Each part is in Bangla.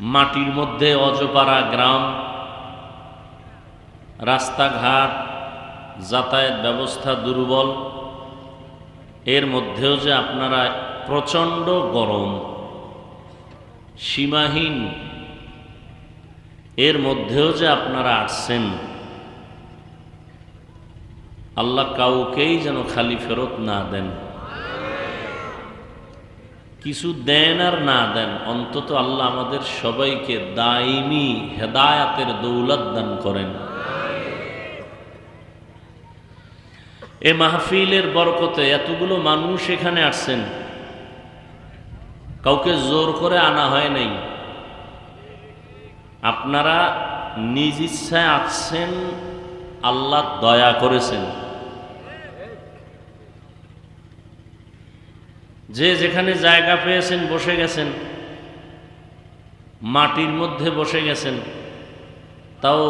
মাটির মধ্যে অজপাড়া গ্রাম, রাস্তাঘাট, যাতায়াত ব্যবস্থা দুর্বল। এর মধ্যেও যে আপনারা প্রচণ্ড গরম, সীমাহীন, এর মধ্যেও যে আপনারা আসছেন, আল্লাহ কাউকেই যেন খালি ফেরত না দেন। কিছু দেন আর না দেন, অন্তত আল্লাহ আমাদের সবাইকে দাইমি হেদায়াতের দৌলত দান করেন। এ মাহফিলের বরকতে এতগুলো মানুষ এখানে আসছেন। কাউকে জোর করে আনা হয় নাই। আপনারা নিজ ইচ্ছায় আসছেন, আল্লাহ দয়া করেছেন যে যেখানে জায়গা পেয়েছেন, বসে গেছেন, মাটির মধ্যে বসে গেছেন, তাও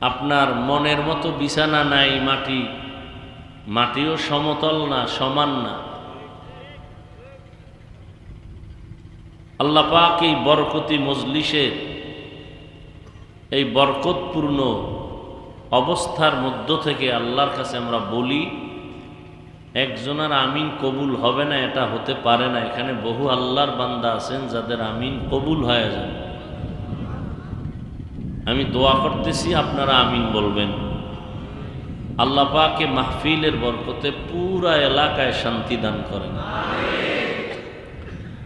আপনার মনের মতো বিছানা নাই, মাটি, মাটিও সমতল না, সমান না। আল্লাহ পাক এই বরকতি মজলিসের এই বরকতপূর্ণ অবস্থার মধ্য থেকে আল্লাহর কাছে আমরা বলি একজনের আমিন কবুল হবে না, এটা হতে পারে না। এখানে বহু আল্লাহর বান্দা আছেন যাদের আমিন কবুল হয়ে যাবে। আমি দোয়া করতেছি, আপনারা আমিন বলবেন। আল্লাহ পাকে মাহফিলের বরকতে পুরা এলাকায় শান্তি দান করেন।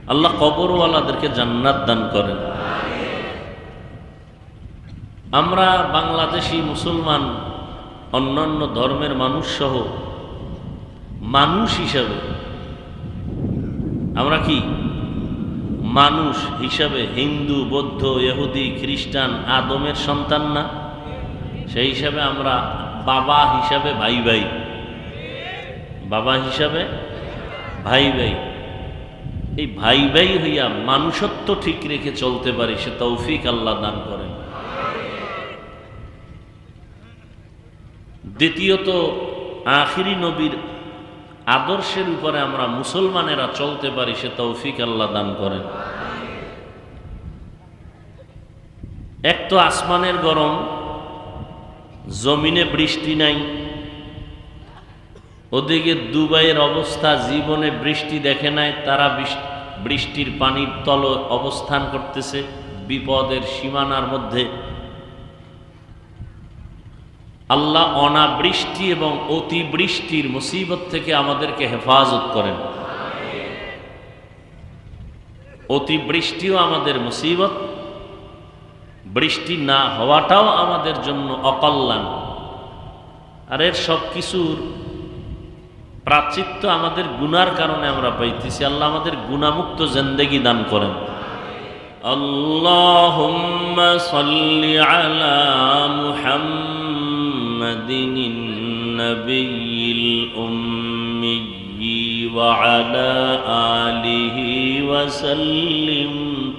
আল্লাহ কবরওয়ালাদেরকে জান্নাত দান করেন। আমরা বাংলাদেশি মুসলমান, অন্যান্য ধর্মের মানুষ সহ মানুষ হিসাবে। আমরা কি? মানুষ হিসাবে হিন্দু, বৌদ্ধ, ইহুদি, খ্রিস্টান, আদমের সন্তান না? সেই হিসাবে আমরা বাবা হিসাবে ভাই ভাই। বাবা হিসাবে ভাই ভাই। এই ভাই ভাই হইয়া মানুষত্ব ঠিক রেখে চলতে পারি, সে তৌফিক আল্লাহ দান করেন। দ্বিতীয়ত, আখিরি নবীর আদর্শের উপরে আমরা মুসলমানেরা চলতে পারি, সে তৌফিক আল্লাহ দান করেন। এক তো আসমানের গরম, জমিনে বৃষ্টি নাই। ওদিকে দুবাইয়ের অবস্থা, জীবনে বৃষ্টি দেখে নাই, তারা বৃষ্টির পানির তল অবস্থান করতেছে। বিপদের সীমানার মধ্যে আল্লাহ অনাবৃষ্টি এবং অতিবৃষ্টির মুসিবত থেকে আমাদেরকে হেফাজত করেন। অতিবৃষ্টিও আমাদের মুসিবত, বৃষ্টি না হওয়াটাও আমাদের জন্য অকল্যাণ। আর এর সব কিছুর প্রাচিত্য আমাদের গুনার কারণে আমরা পাইতেছি। আল্লাহ আমাদের গুণামুক্ত জেন্দেগি দান করেন। আল্লাহ আলা মুহাম্মদ। النبي الأمي وعلى آله وسلم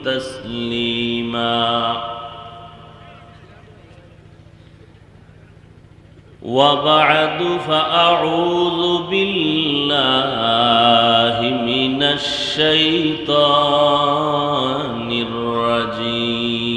تسليما. وبعد فأعوذ بالله من الشيطان الرجيم.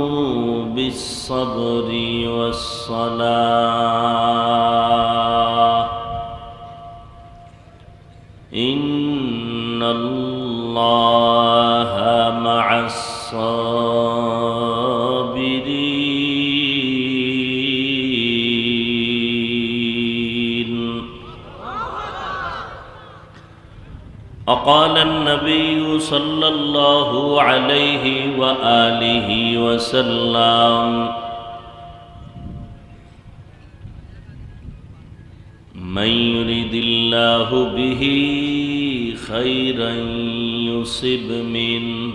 بالصبر والصلاة وقال النبي صلى الله عليه وآله وسلم من يرد الله به خيرا يصب منه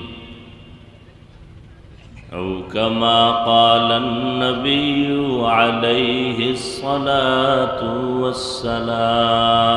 أو كما قال النبي عليه الصلاة والسلام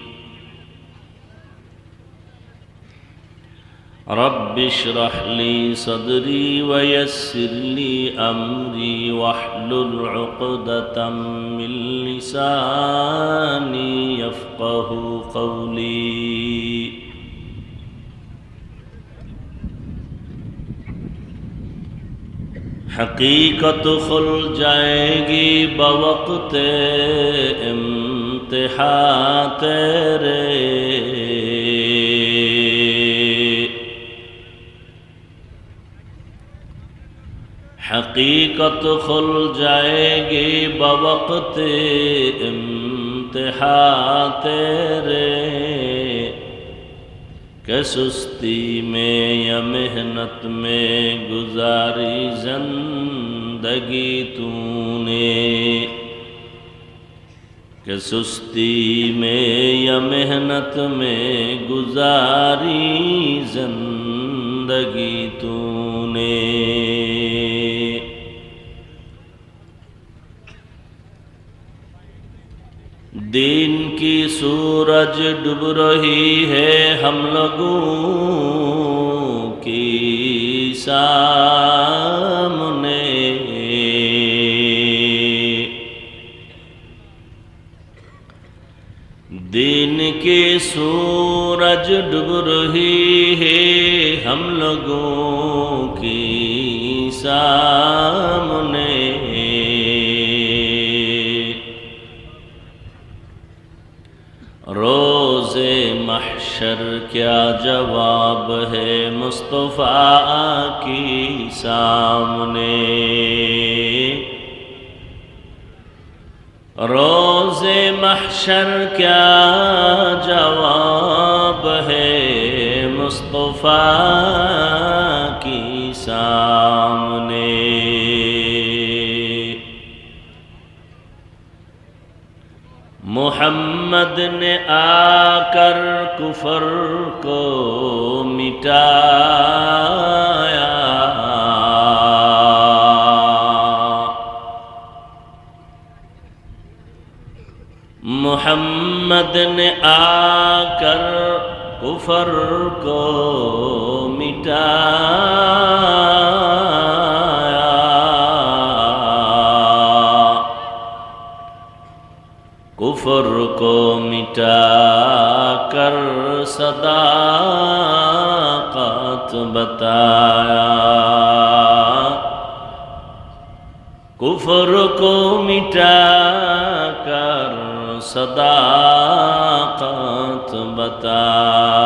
رب اشرح لي صدري ويسر لي أمري واحلل عقدة من لساني يفقه قولي. حقیقت خل جائے گی بوقت امتحان تیرے حقیقت خل جائے گی بوقت امتحان تیرے۔ کہ سستی میں یا محنت میں گزاری زندگی تو نے کہ سستی میں یا محنت میں گزاری زندگی تو دین کی سورج ڈب رہی ہے ہم لوگوں کی سامنے۔ دین کی سورج ڈب رہی ہے ہم لوگوں کی سامنے۔ کیا جواب ہے مصطفیٰ کی سامنے؟ روز محشر کیا جواب ہے مصطفیٰ کی سامنے؟ محمد محمد نے آ کر کفر کو مٹایا محمد نے آ کر کفر کو مٹایا को मिटा कर सदा का बताया कुफर को मिटा कर सदा का तू बताया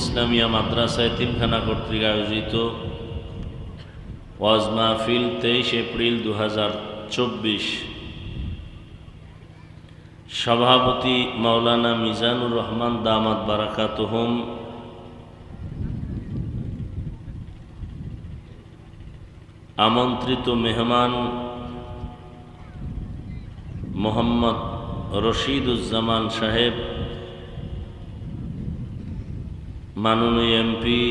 ইসলামিয়া মাদ্রাসা এতিমখানা কর্তৃক আয়োজিত ওয়াজ মাহফিল তেইশ এপ্রিল দু সভাপতি মাওলানা মিজানুর রহমান দামাত বারাকাত হোম আমন্ত্রিত মেহমান মোহাম্মদ রশিদুজ্জামান সাহেব। মাননীয় এমপি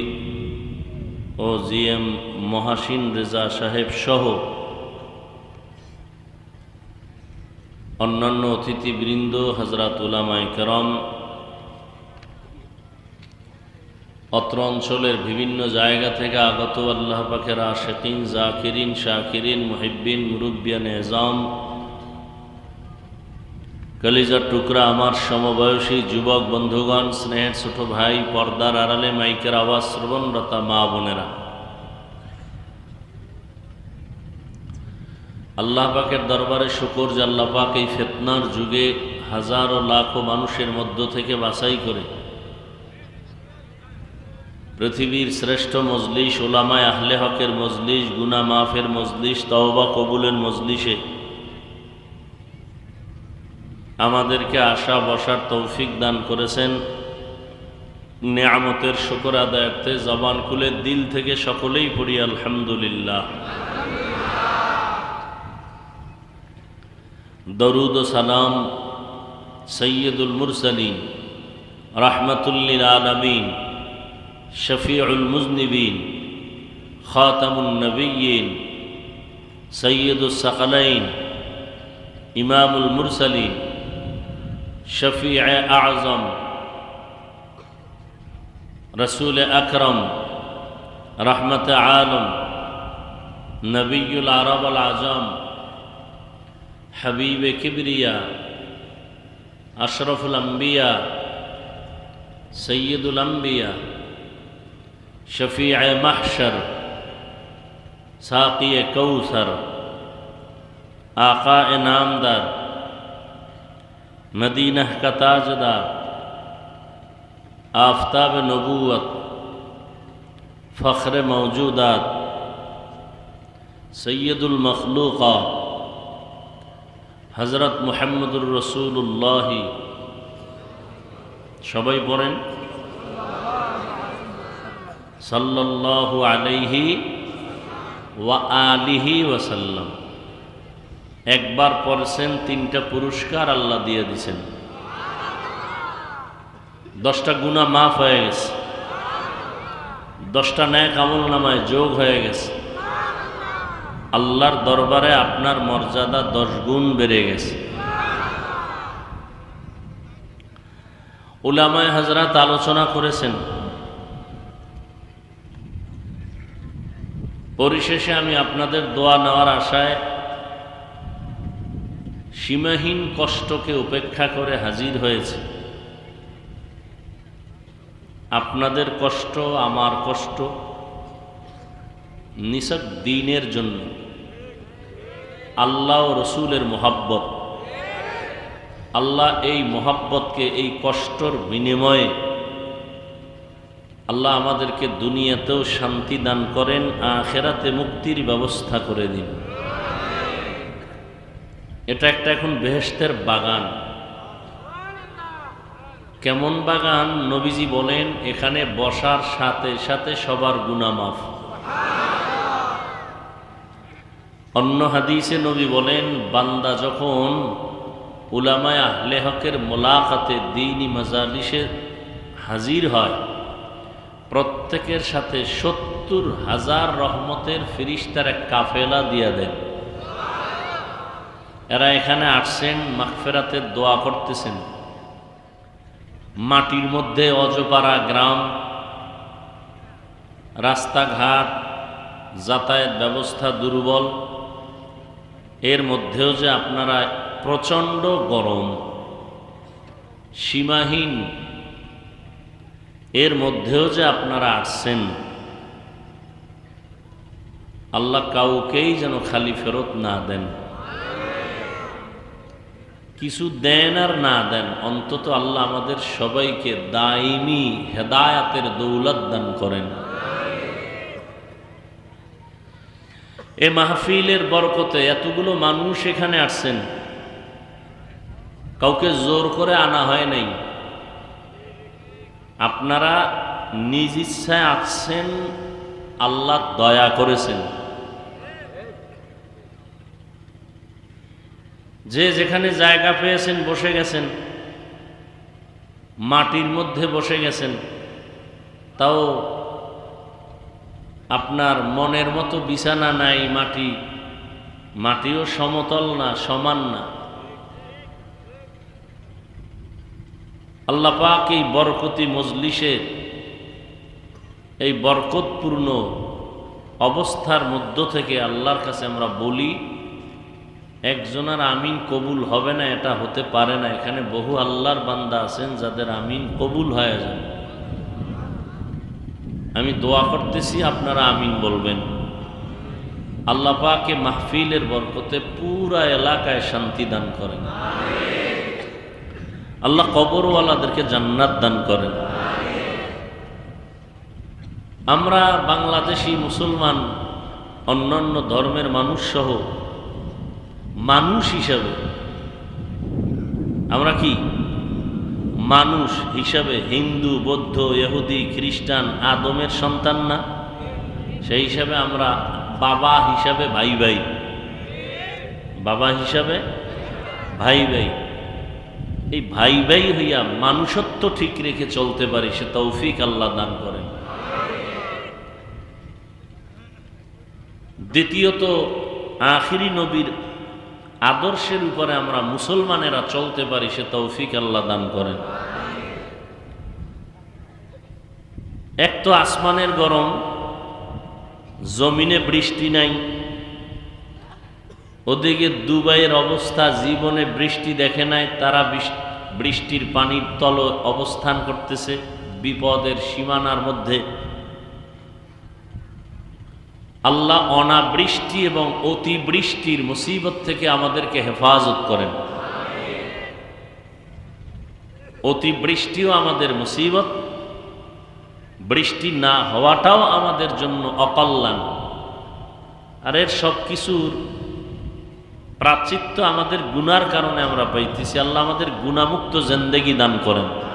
ও জিএম মহাসিন রেজা সাহেব সহ অন্যান্য অতিথিবৃন্দ হজরত উলামাই করম, অত্র অঞ্চলের বিভিন্ন জায়গা থেকে আগত আল্লাহ পাখের আশেকিন, জাকিরিন, শাকিরিন, মুহিব্বিন, মুরব্বিয়ান, এজাম কলিজার টুকরা আমার সমবয়সী যুবক বন্ধুগণ, স্নেহের ছোট ভাই, পর্দার আড়ালে মাইকের আওয়াজ শ্রবণরতা মা বোনেরা। আল্লাহ পাকের দরবারে শুকর যে আল্লাহ পাক এই ফেতনার যুগে হাজারো লাখো মানুষের মধ্য থেকে বাছাই করে পৃথিবীর শ্রেষ্ঠ মজলিস, ওলামায় আহলে হকের মজলিস গুনা মাফের মজলিস, তওবা কবুলের মজলিসে আমাদেরকে আশা বসার তৌফিক দান করেছেন। নেয়ামতের শুকর আদায়ার্থে জবান খুলে দিল থেকে সকলেই পড়ি, আলহামদুলিল্লাহ। দরুদ সালাম সৈয়দুল মুরসলিন, রাহমাতুল্লিল আলমিন, শফিউল মুজনিবিন খাতামুল নবীন সৈয়দুল সকলাইন, ইমামুল মুরসলিন। شفیع أعظم رسول اکرم رحمت عالم نبی العرب العظم حبیب كبريا أشرف الانبیاء سید الانبیاء شفیع محشر ساقی کوثر آقا نامدار. मदीना का ताजदार आफ्ताब नबूत फ़ख्र मौजूदात सैदुल मखलूक़ा হজরত মোহাম্মদুর রসুল্লাহ সবাই পড়েন সাল্লাল্লাহু আলাইহি ওয়া আলিহি ওয়াসাল্লাম একবার পড়ছেন, তিনটা পুরস্কার আল্লাহ দিয়ে দিছেন দশটা গুণা মাফ হয়ে গেছে। দশটা ন্যায় কামল নামায় যোগ হয়ে গেছে। আল্লাহর দরবারে আপনার মর্যাদা দশ গুণ বেড়ে গেছে। উলামায় হাজরাত আলোচনা করেছেন। পরিশেষে আমি আপনাদের দোয়া নেওয়ার আশায় সীমাহীন কষ্টকে উপেক্ষা করে হাজির হয়েছে। আপনাদের কষ্ট, আমার কষ্ট নিসক দিনের জন্য আল্লাহ রসুলের মোহাব্বত। আল্লাহ এই মোহাব্বতকে, এই কষ্টর বিনিময়ে আল্লাহ আমাদেরকে দুনিয়াতেও শান্তি দান করেন, আখেরাতে মুক্তির ব্যবস্থা করে দিন। এটা একটা এখন বেহেস্তের বাগান। কেমন বাগান? নবীজি বলেন, এখানে বসার সাথে সাথে সবার গুনামাফ অন্য হাদিসে নবী বলেন, বান্দা যখন উলামায় আহলে হকের মোলাকাতে দিনী মাজালিসে হাজির হয়, প্রত্যেকের সাথে সত্তর হাজার রহমতের ফিরিস্তার এক কাফেলা দিয়া দেন। এরা এখানে আসছেন মাকফেরাতের দোয়া করতেছেন। মাটির মধ্যে অজপাড়া গ্রাম, রাস্তাঘাট, যাতায়াত ব্যবস্থা দুর্বল। এর মধ্যেও যে আপনারা প্রচণ্ড গরম, সীমাহীন, এর মধ্যেও যে আপনারা আসছেন, আল্লাহ কাউকেই যেন খালি ফেরত না দেন। কিছু দেন আর না দেন, অন্তত আল্লাহ আমাদের সবাইকে দাইমি হেদায়াতের দৌলত দান করেন। এ মাহফিলের বরকতে এতগুলো মানুষ এখানে আসছেন। কাউকে জোর করে আনা হয় নাই। আপনারা নিজ ইচ্ছায় আসছেন, আল্লাহ দয়া করেছেন। যে যেখানে জায়গা পেয়েছেন, বসে গেছেন, মাটির মধ্যে বসে গেছেন, তাও আপনার মনের মতো বিছানা নাই, মাটি, মাটিও সমতল না, সমান না। আল্লাপাক এই বরকতি মজলিসের এই বরকতপূর্ণ অবস্থার মধ্য থেকে আল্লাহর কাছে আমরা বলি একজনের আমিন কবুল হবে না, এটা হতে পারে না। এখানে বহু আল্লাহর বান্দা আছেন যাদের আমিন কবুল হয়ে যাবে। আমি দোয়া করতেছি, আপনারা আমিন বলবেন। আল্লাহ পাকে মাহফিলের বরকতে পুরা এলাকায় শান্তি দান করেন। আল্লাহ কবরওয়ালাদেরকে জান্নাত দান করেন। আমরা বাংলাদেশি মুসলমান, অন্যান্য ধর্মের মানুষ সহ মানুষ হিসাবে। আমরা কি? মানুষ হিসাবে হিন্দু, বৌদ্ধ, ইহুদি, খ্রিস্টান, আদমের সন্তান না? সেই হিসাবে আমরা বাবা হিসাবে ভাই ভাই। বাবা হিসাবে ভাই ভাই। এই ভাই ভাই হইয়া মানুষত্ব ঠিক রেখে চলতে পারি, সে তৌফিক আল্লাহ দান করেন। দ্বিতীয়ত, আখিরি নবীর আদর্শের উপরে আমরা মুসলমানেরা চলতে পারি, সে তৌফিক আল্লাহ দান করেন। এক তো আসমানের গরম, জমিনে বৃষ্টি নাই। ওদিকে দুবাইয়ের অবস্থা, জীবনে বৃষ্টি দেখে নাই, তারা বৃষ- বৃষ্টির পানির তল অবস্থান করতেছে। বিপদের সীমানার মধ্যে আল্লাহ অনাবৃষ্টি এবং অতিবৃষ্টির মুসিবত থেকে আমাদেরকে হেফাজত করেন। অতিবৃষ্টিও আমাদের মুসিবত, বৃষ্টি না হওয়াটাও আমাদের জন্য অকল্যাণ। আর এর সব কিছুর প্রাচিত্য আমাদের গুনার কারণে আমরা পাইতেছি। আল্লাহ আমাদের গুণামুক্ত জেন্দেগি দান করেন।